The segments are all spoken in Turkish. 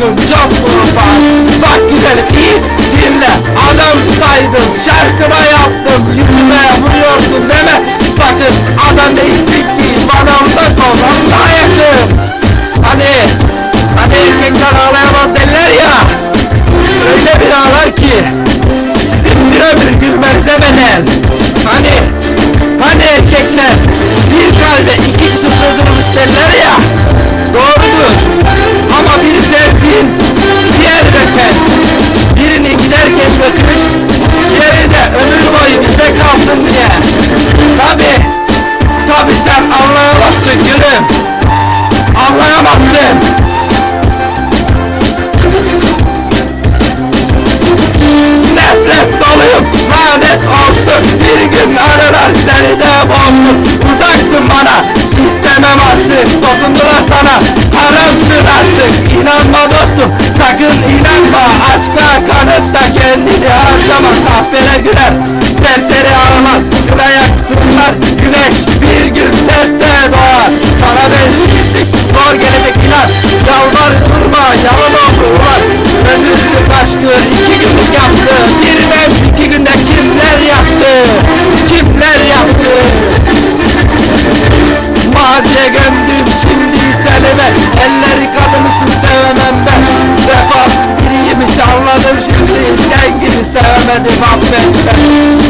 aşkım çok kurban Bak güzelim iyi dinle. Adam saydım şarkıma yaptım Yüzüme vuruyorsun deme. Sakın adam değilsin Anlayamazsın Nefret doluyum lanet olsun. Bir gün ararlar seni de bozsun. Uzaksın bana istemem artık. Dokundular sana haramsın artık. İnanma dostum sakın inanma. Aşka kanıp gibi sevemedim affet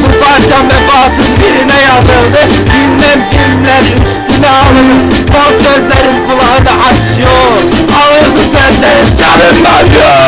Bu parçam vefasız birine yazıldı. Bilmem kimler üstüne alınır Son sözlerim kulağını açıyor. Ağırdı sözlerim canım acıyor